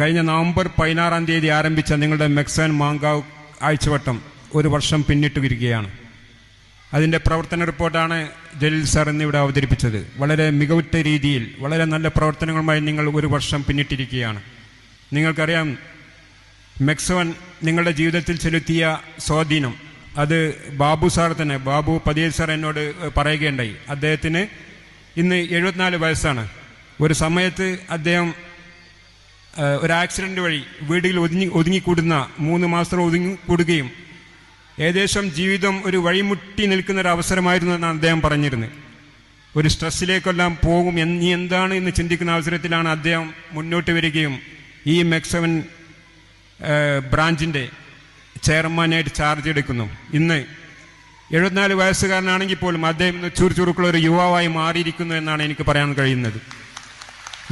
കഴിഞ്ഞ നവംബർ പതിനാറാം തീയതി ആരംഭിച്ച നിങ്ങളുടെ മെക്സൻ മാങ്കാവ് ആഴ്ചവട്ടം ഒരു വർഷം പിന്നിട്ടിരിക്കുകയാണ് അതിന്റെ പ്രവർത്തന റിപ്പോർട്ടാണ് ജലീൽ സാർ ഇന്നിവിടെ അവതരിപ്പിച്ചത്. വളരെ മികവുറ്റ രീതിയിൽ വളരെ നല്ല പ്രവർത്തനങ്ങളുമായി നിങ്ങൾ ഒരു വർഷം പിന്നിട്ടിരിക്കുകയാണ്. നിങ്ങൾക്കറിയാം മെക്സോൻ നിങ്ങളുടെ ജീവിതത്തിൽ ചെലുത്തിയ സ്വാധീനം അത് ബാബു സാർ തന്നെ ബാബു പതിയൽ സാർ എന്നോട് പറയുകയുണ്ടായി. അദ്ദേഹത്തിന് ഇന്ന് എഴുപത്തിനാല് വയസ്സാണ്. ഒരു സമയത്ത് അദ്ദേഹം ഒരു ആക്സിഡന്റ് വഴി വീടുകളിൽ ഒതുങ്ങി ഒതുങ്ങിക്കൂടുന്ന മൂന്ന് മാസം ഒതുങ്ങിക്കൂടുകയും ഏകദേശം ജീവിതം ഒരു വഴിമുട്ടി നിൽക്കുന്ന ഒരു അവസരമായിരുന്നു എന്നാണ് അദ്ദേഹം പറഞ്ഞിരുന്നത്. ഒരു സ്ട്രെസ്സിലേക്കെല്ലാം പോകും ഇനി എന്താണ് എന്ന് ചിന്തിക്കുന്ന അവസരത്തിലാണ് അദ്ദേഹം മുന്നോട്ട് വരികയും ഈ മെക്സവൻ ബ്രാഞ്ചിന്റെ ചെയർമാനായിട്ട് ചാർജ് എടുക്കുന്നു. ഇന്ന് എഴുപത്തിനാല് വയസ്സുകാരനാണെങ്കിൽ പോലും അദ്ദേഹം ഇന്ന് ചുറുചുറുക്കുള്ള ഒരു യുവാവായി മാറിയിരിക്കുന്നു എന്നാണ് എനിക്ക് പറയാൻ കഴിയുന്നത്.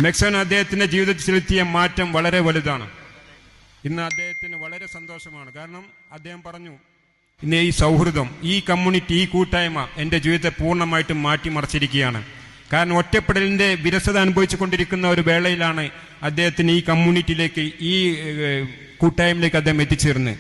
മെക്സവൻ അദ്ദേഹത്തിന്റെ ജീവിതത്തിൽ ചെലുത്തിയ മാറ്റം വളരെ വലുതാണ്. ഇന്ന് അദ്ദേഹത്തിന് വളരെ സന്തോഷമാണ്. കാരണം അദ്ദേഹം പറഞ്ഞു ഇന്ന് ഈ സൗഹൃദം ഈ കമ്മ്യൂണിറ്റി ഈ കൂട്ടായ്മ എന്റെ ജീവിതത്തെ പൂർണമായിട്ടും മാറ്റിമറിച്ചിരിക്കുകയാണ്. കാരണം ഒറ്റപ്പെടലിന്റെ വിരസത അനുഭവിച്ചു കൊണ്ടിരിക്കുന്ന ഒരു വേളയിലാണ് അദ്ദേഹത്തിന് ഈ കമ്മ്യൂണിറ്റിയിലേക്ക് ഈ കൂട്ടായ്മയിലേക്ക് അദ്ദേഹം എത്തിച്ചേർന്ന്.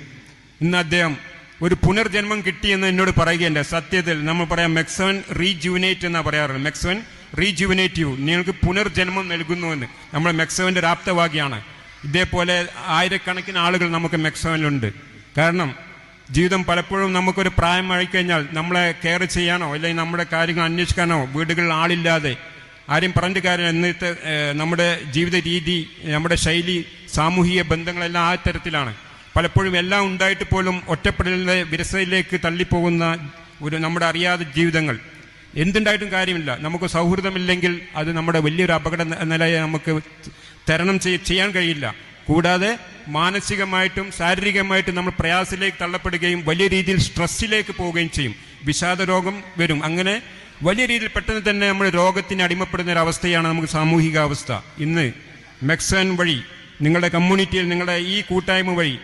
ഇന്ന് അദ്ദേഹം ഒരു പുനർജന്മം കിട്ടിയെന്ന് എന്നോട് പറയുകയുണ്ട് സത്യത്തിൽ നമ്മൾ പറയാം മെക്സവൻ റീജുവിനേറ്റ് എന്നാണ് പറയാറുള്ളത്. മെക്സവൻ റീജുവിനേറ്റീവ് നിങ്ങൾക്ക് പുനർജന്മം നൽകുന്നുവെന്ന്. നമ്മൾ മെക്സവന്റെ രാപ്തവാഗിയാണ് ഇതേപോലെ ആയിരക്കണക്കിന് ആളുകൾ നമുക്ക് മെക്സവനിലുണ്ട്. കാരണം ജീവിതം പലപ്പോഴും നമുക്കൊരു പ്രായം കഴിഞ്ഞാൽ നമ്മളെ കെയർ ചെയ്യാനോ അല്ലെങ്കിൽ നമ്മുടെ കാര്യങ്ങൾ അന്വേഷിക്കാനോ വീടുകളിൽ ആളില്ലാതെ ആരും പറഞ്ഞിട്ട് കാര്യം എന്നിട്ട് നമ്മുടെ ജീവിത രീതി നമ്മുടെ ശൈലി സാമൂഹിക ബന്ധങ്ങളെല്ലാം ആ തരത്തിലാണ്. പലപ്പോഴും എല്ലാം ഉണ്ടായിട്ട് പോലും ഒറ്റപ്പെടലിന്റെ വിരസയിലേക്ക് തള്ളിപ്പോകുന്ന ഒരു നമ്മുടെ അറിയാതെ ജീവിതങ്ങൾ. എന്തുണ്ടായിട്ടും കാര്യമില്ല. നമുക്ക് സൗഹൃദമില്ലെങ്കിൽ അത് നമ്മുടെ വലിയൊരു അപകട നിലയെ നമുക്ക് തരണം ചെയ്യാൻ കഴിയില്ല. കൂടാതെ മാനസികമായിട്ടും ശാരീരികമായിട്ടും നമ്മൾ പ്രയാസത്തിലേക്ക് തള്ളപ്പെടുകയും വലിയ രീതിയിൽ സ്ട്രെസ്സിലേക്ക് പോവുകയും ചെയ്യും. വിഷാദ രോഗം വരും. അങ്ങനെ വലിയ രീതിയിൽ പെട്ടെന്ന് തന്നെ നമ്മൾ രോഗത്തിന് അടിമപ്പെടുന്ന ഒരു അവസ്ഥയാണ് നമുക്ക് സാമൂഹിക അവസ്ഥ ഇന്ന് മെക്സൻ വഴി നിങ്ങളുടെ കമ്മ്യൂണിറ്റിയിൽ നിങ്ങളുടെ ഈ കൂട്ടായ്മ വഴി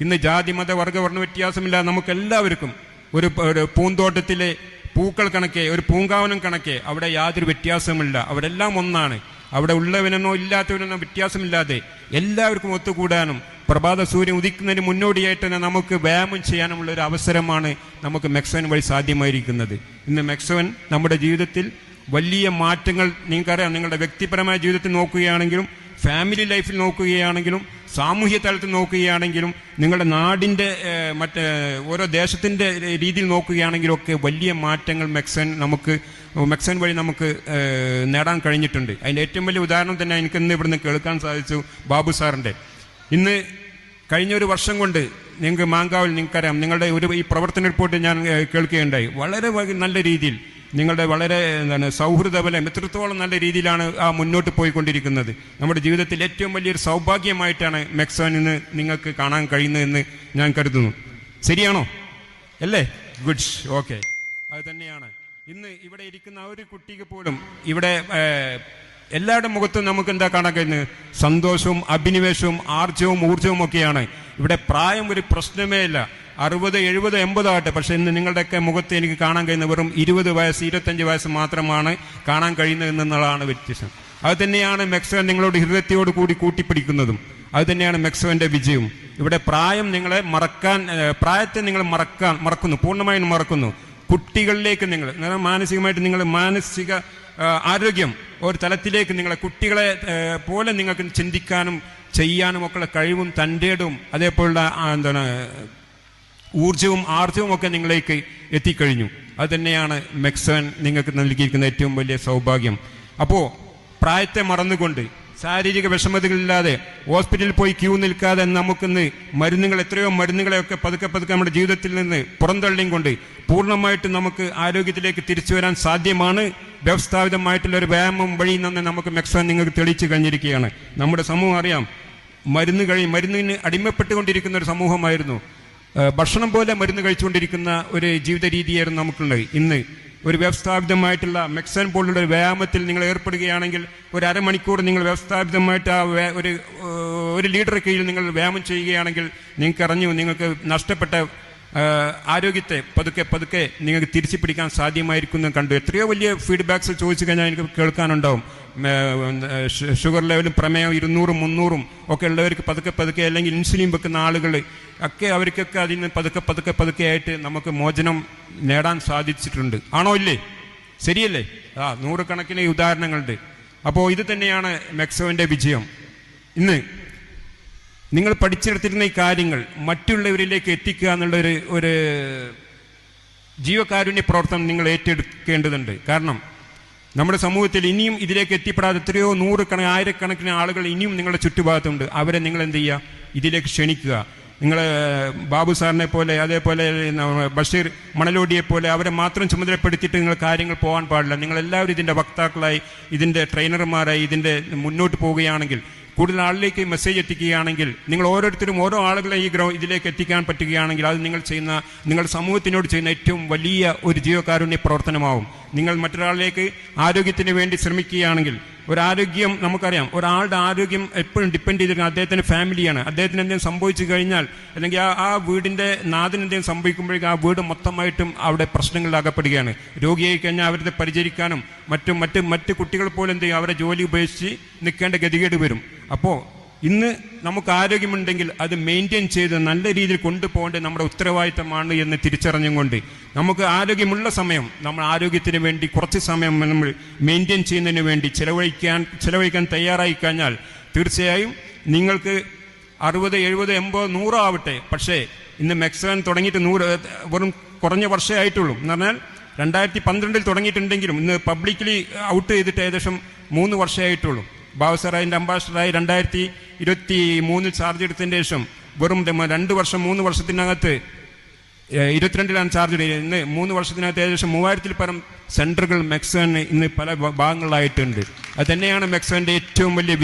ഇന്ന് ജാതി മത വർഗ വർണ വ്യത്യാസമില്ലാതെ നമുക്ക് എല്ലാവർക്കും ഒരു പൂന്തോട്ടത്തിലെ പൂക്കൾ കണക്കെ ഒരു പൂങ്കാവനം കണക്കെ അവിടെ യാതൊരു വ്യത്യാസമില്ല അവിടെ എല്ലാം ഒന്നാണ്. അവിടെ ഉള്ളവനെന്നോ ഇല്ലാത്തവനെന്നോ വ്യത്യാസമില്ലാതെ എല്ലാവർക്കും ഒത്തുകൂടാനും പ്രഭാത സൂര്യൻ ഉദിക്കുന്നതിന് മുന്നോടിയായിട്ട് തന്നെ നമുക്ക് വ്യായാമം ചെയ്യാനുമുള്ള ഒരു അവസരമാണ് നമുക്ക് മെക്സോൻ വഴി സാധ്യമായിരിക്കുന്നത്. ഇന്ന് മെക്സോൻ നമ്മുടെ ജീവിതത്തിൽ വലിയ മാറ്റങ്ങൾ നിങ്ങൾക്കറിയാം നിങ്ങളുടെ വ്യക്തിപരമായ ജീവിതത്തിൽ നോക്കുകയാണെങ്കിലും ഫാമിലി ലൈഫിൽ നോക്കുകയാണെങ്കിലും സാമൂഹ്യ തലത്തിൽ നോക്കുകയാണെങ്കിലും നിങ്ങളുടെ നാടിന്റെ മറ്റ് ഓരോ ദേശത്തിന്റെ രീതിയിൽ നോക്കുകയാണെങ്കിലും ഒക്കെ വലിയ മാറ്റങ്ങൾ മെക്സൻ നമുക്ക് മെക്സൻ വഴി നമുക്ക് നേടാൻ കഴിഞ്ഞിട്ടുണ്ട്. അതിന്റെ ഏറ്റവും വലിയ ഉദാഹരണം തന്നെ എനിക്ക് ഇന്ന് ഇവിടുന്ന് കേൾക്കാൻ സാധിച്ചു ബാബു സാറിന്റെ. ഇന്ന് കഴിഞ്ഞ ഒരു വർഷം കൊണ്ട് നിങ്ങൾക്ക് മാങ്കാവിൽ നിങ്ങൾക്കറിയാം നിങ്ങളുടെ ഒരു ഈ പ്രവർത്തന റിപ്പോർട്ട് ഞാൻ കേൾക്കുകയുണ്ടായി. വളരെ നല്ല രീതിയിൽ നിങ്ങളുടെ വളരെ എന്താണ് സൗഹൃദബലം എത്രത്തോളം നല്ല രീതിയിലാണ് ആ മുന്നോട്ട് പോയിക്കൊണ്ടിരിക്കുന്നത്. നമ്മുടെ ജീവിതത്തിൽ ഏറ്റവും വലിയൊരു സൗഭാഗ്യമായിട്ടാണ് മെക്സോൻ ഇന്ന് നിങ്ങൾക്ക് കാണാൻ കഴിയുന്നതെന്ന് ഞാൻ കരുതുന്നു. ശരിയാണോ? അല്ലേ? Goods okay. അത് തന്നെയാണ്. ഇന്ന് ഇവിടെ ഇരിക്കുന്ന ആ ഒരു കുട്ടിക്ക് പോലും ഇവിടെ എല്ലാവരുടെ മുഖത്തും നമുക്ക് എന്താ കാണാൻ കഴിയുന്നത്? സന്തോഷവും അഭിനിവേശവും ആർജവും ഊർജവും ഒക്കെയാണ്. ഇവിടെ പ്രായം ഒരു പ്രശ്നമേ ഇല്ല. അറുപത് എഴുപത് എൺപതാകട്ടെ. പക്ഷെ ഇന്ന് നിങ്ങളുടെയൊക്കെ മുഖത്ത് എനിക്ക് കാണാൻ കഴിയുന്ന വെറും ഇരുപത് വയസ്സ് ഇരുപത്തഞ്ച് വയസ്സ് മാത്രമാണ് കാണാൻ കഴിയുന്നത് എന്നുള്ളതാണ് വ്യത്യസ്തം അത് തന്നെയാണ് മെക്സോ നിങ്ങളോട് ഹൃദയത്തോട് കൂടി കൂട്ടിപ്പിടിക്കുന്നതും. അത് തന്നെയാണ് മെക്സോന്റെ വിജയവും. ഇവിടെ പ്രായം നിങ്ങളെ മറക്കാൻ പ്രായത്തെ നിങ്ങൾ മറക്കാൻ മറക്കുന്നു. പൂർണമായും മറക്കുന്നു. കുട്ടികളിലേക്ക് നിങ്ങൾ മാനസികമായിട്ട് നിങ്ങൾ മാനസിക ആരോഗ്യം ഒരു തലത്തിലേക്ക് നിങ്ങളെ കുട്ടികളെ പോലെ നിങ്ങൾക്ക് ചിന്തിക്കാനും ചെയ്യാനും ഒക്കെ കഴിവും തന്റെടും അതേപോലുള്ള എന്താണ് ഊർജവും ആർജവും ഒക്കെ നിങ്ങളിലേക്ക് എത്തിക്കഴിഞ്ഞു. അത് തന്നെയാണ് മെക്സൻ നിങ്ങൾക്ക് നൽകിയിരിക്കുന്ന ഏറ്റവും വലിയ സൗഭാഗ്യം. അപ്പോൾ പ്രായത്തെ മറന്നുകൊണ്ട് ശാരീരിക വിഷമതകളില്ലാതെ ഹോസ്പിറ്റലിൽ പോയി ക്യൂ നിൽക്കാതെ നമുക്കിന്ന് മരുന്നുകൾ എത്രയോ മരുന്നുകളെയൊക്കെ പതുക്കെ പതുക്കെ നമ്മുടെ ജീവിതത്തിൽ നിന്ന് പുറന്തള്ളിയും കൊണ്ട് പൂർണമായിട്ട് നമുക്ക് ആരോഗ്യത്തിലേക്ക് തിരിച്ചു വരാൻ സാധ്യമാണ്. വ്യവസ്ഥാപിതമായിട്ടുള്ള ഒരു വ്യായാമം വഴി നിന്ന് നമുക്ക് മെക്സൻ നിങ്ങൾക്ക് തെളിയിച്ചു കഴിഞ്ഞിരിക്കുകയാണ്. നമ്മുടെ സമൂഹം അറിയാം മരുന്ന് കഴി മരുന്നിന് അടിമപ്പെട്ടുകൊണ്ടിരിക്കുന്ന ഒരു സമൂഹമായിരുന്നു. ഭക്ഷണം പോലെ മരുന്ന് കഴിച്ചുകൊണ്ടിരിക്കുന്ന ഒരു ജീവിത രീതിയായിരുന്നു നമുക്കുള്ളത്. ഇന്ന് ഒരു വ്യവസ്ഥാപിതമായിട്ടുള്ള മെക്സൻ പോലുള്ള ഒരു വ്യായാമത്തിൽ നിങ്ങൾ ഏർപ്പെടുകയാണെങ്കിൽ ഒരു അരമണിക്കൂർ നിങ്ങൾ വ്യവസ്ഥാപിതമായിട്ട് ആ ഒരു ഒരു ലീഡറെ കീഴിൽ നിങ്ങൾ വ്യായാമം ചെയ്യുകയാണെങ്കിൽ നിങ്ങൾക്ക് അറിഞ്ഞു നിങ്ങൾക്ക് നഷ്ടപ്പെട്ട ആരോഗ്യത്തെ പതുക്കെ പതുക്കെ നിങ്ങൾക്ക് തിരിച്ചു പിടിക്കാൻ സാധ്യമായിരിക്കുന്നു കണ്ടു. എത്രയോ വലിയ ഫീഡ്ബാക്സ് ചോദിച്ചു കഴിഞ്ഞാൽ എനിക്ക് കേൾക്കാനുണ്ടാവും. ഷുഗർ ലെവലും പ്രമേയം ഇരുന്നൂറും മുന്നൂറും ഒക്കെ ഉള്ളവർക്ക് പതുക്കെ പതുക്കെ അല്ലെങ്കിൽ ഇൻസുലിൻ വെക്കുന്ന ആളുകൾ ഒക്കെ അവർക്കൊക്കെ അതിൽ നിന്ന് പതുക്കെ പതുക്കെ പതുക്കെ ആയിട്ട് നമുക്ക് മോചനം നേടാൻ സാധിച്ചിട്ടുണ്ട്. ആണോ ഇല്ലേ? ശരിയല്ലേ? ആ നൂറുകണക്കിന് ഉദാഹരണങ്ങളുണ്ട്. അപ്പോൾ ഇത് തന്നെയാണ് മെക്സോവിന്റെ വിജയം. ഇന്ന് നിങ്ങൾ പഠിച്ചെടുത്തിരുന്ന ഈ കാര്യങ്ങൾ മറ്റുള്ളവരിലേക്ക് എത്തിക്കുക എന്നുള്ള ഒരു ഒരു ജീവകാരുണ്യ പ്രവർത്തനം നിങ്ങൾ ഏറ്റെടുക്കേണ്ടതുണ്ട്. കാരണം നമ്മുടെ സമൂഹത്തിൽ ഇനിയും ഇതിലേക്ക് എത്തിപ്പെടാതെ എത്രയോ നൂറുകണക്കിന് ആയിരക്കണക്കിന് ആളുകൾ ഇനിയും നിങ്ങളുടെ ചുറ്റുഭാഗത്തുണ്ട്. അവരെ നിങ്ങൾ എന്ത് ചെയ്യുക? ഇതിലേക്ക് ക്ഷണിക്കുക. നിങ്ങൾ ബാബു സാറിനെ പോലെ അതേപോലെ ബഷീർ മണലോടിയെ പോലെ അവരെ മാത്രം ചുമതലപ്പെടുത്തിയിട്ട് നിങ്ങൾ കാര്യങ്ങൾ പോകാൻ പാടില്ല. നിങ്ങൾ എല്ലാവരും ഇതിന്റെ വക്താക്കളായി ഇതിന്റെ ട്രെയിനർമാരായി ഇതിന്റെ മുന്നോട്ട് പോവുകയാണെങ്കിൽ കൂടുതൽ ആളിലേക്ക് മെസ്സേജ് എത്തിക്കുകയാണെങ്കിൽ നിങ്ങൾ ഓരോരുത്തരും ഓരോ ആളുകളെ ഈ ഗ്രൗ ഇതിലേക്ക് എത്തിക്കാൻ പറ്റുകയാണെങ്കിൽ അത് നിങ്ങൾ ചെയ്യുന്ന നിങ്ങൾ സമൂഹത്തിനോട് ചെയ്യുന്ന ഏറ്റവും വലിയ ഒരു ജീവകാരുണ്യ പ്രവർത്തനമാവും. നിങ്ങൾ മറ്റൊരാളിലേക്ക് ആരോഗ്യത്തിന് വേണ്ടി ശ്രമിക്കുകയാണെങ്കിൽ ഒരാരോഗ്യം നമുക്കറിയാം. ഒരാളുടെ ആരോഗ്യം എപ്പോഴും ഡിപ്പെൻഡ് ചെയ്തിരിക്കുന്നത് അദ്ദേഹത്തിന്റെ ഫാമിലിയാണ് അദ്ദേഹത്തിന് എന്തെങ്കിലും സംഭവിച്ചു കഴിഞ്ഞാൽ അല്ലെങ്കിൽ ആ ആ വീടിന്റെ നാഥന് എന്തെങ്കിലും സംഭവിക്കുമ്പോഴേക്കും ആ വീട് മൊത്തമായിട്ടും അവിടെ പ്രശ്നങ്ങളിൽ അകപ്പെടുകയാണ് രോഗിയായി കഴിഞ്ഞാൽ അവരെ പരിചരിക്കാനും മറ്റും മറ്റ് മറ്റ് കുട്ടികൾ പോലും എന്ത് ചെയ്യും? അവരെ ജോലി ഉപേക്ഷിച്ച് നിൽക്കേണ്ട ഗതികേട് വരും. അപ്പോൾ ഇന്ന് നമുക്ക് ആരോഗ്യമുണ്ടെങ്കിൽ അത് മെയിന്റെയിൻ ചെയ്ത് നല്ല രീതിയിൽ കൊണ്ടുപോകേണ്ടത് നമ്മുടെ ഉത്തരവാദിത്തമാണ് എന്ന് തിരിച്ചറിഞ്ഞുകൊണ്ട് നമുക്ക് ആരോഗ്യമുള്ള സമയം നമ്മൾ ആരോഗ്യത്തിന് വേണ്ടി കുറച്ച് സമയം നമ്മൾ മെയിന്റെയിൻ ചെയ്യുന്നതിന് വേണ്ടി ചിലവഴിക്കാൻ ചിലവഴിക്കാൻ തയ്യാറായി കഴിഞ്ഞാൽ തീർച്ചയായും നിങ്ങൾക്ക് അറുപത് എഴുപത് എൺപത് നൂറോ ആവട്ടെ. പക്ഷേ ഇന്ന് മെക്സവൻ തുടങ്ങിയിട്ട് നൂറ് വെറും കുറഞ്ഞ വർഷമേ ആയിട്ടുള്ളൂ. എന്ന് പറഞ്ഞാൽ രണ്ടായിരത്തി പന്ത്രണ്ടിൽ തുടങ്ങിയിട്ടുണ്ടെങ്കിലും ഇന്ന് പബ്ലിക്കലി ഔട്ട് ചെയ്തിട്ട് ഏകദേശം മൂന്ന് വർഷമേ ആയിട്ടുള്ളൂ. ബാബുസറായിന്റെ അംബാസിഡറായി രണ്ടായിരത്തി ഇരുപത്തി മൂന്നിൽ ചാർജ് എടുത്തതിന് ശേഷം വെറും രണ്ട് വർഷം മൂന്ന് വർഷത്തിനകത്ത് ഇരുപത്തിരണ്ടിലാണ് ചാർജ് എടുത്തത്. ഇന്ന് മൂന്ന് വർഷത്തിനകത്ത് ഏകദേശം മൂവായിരത്തിൽ പരം സെന്ററുകൾ മെക്സൺ ഇന്ന് പല ഭാഗങ്ങളിലായിട്ടുണ്ട്. അത് തന്നെയാണ് മെക്സോന്റെ ഏറ്റവും വലിയ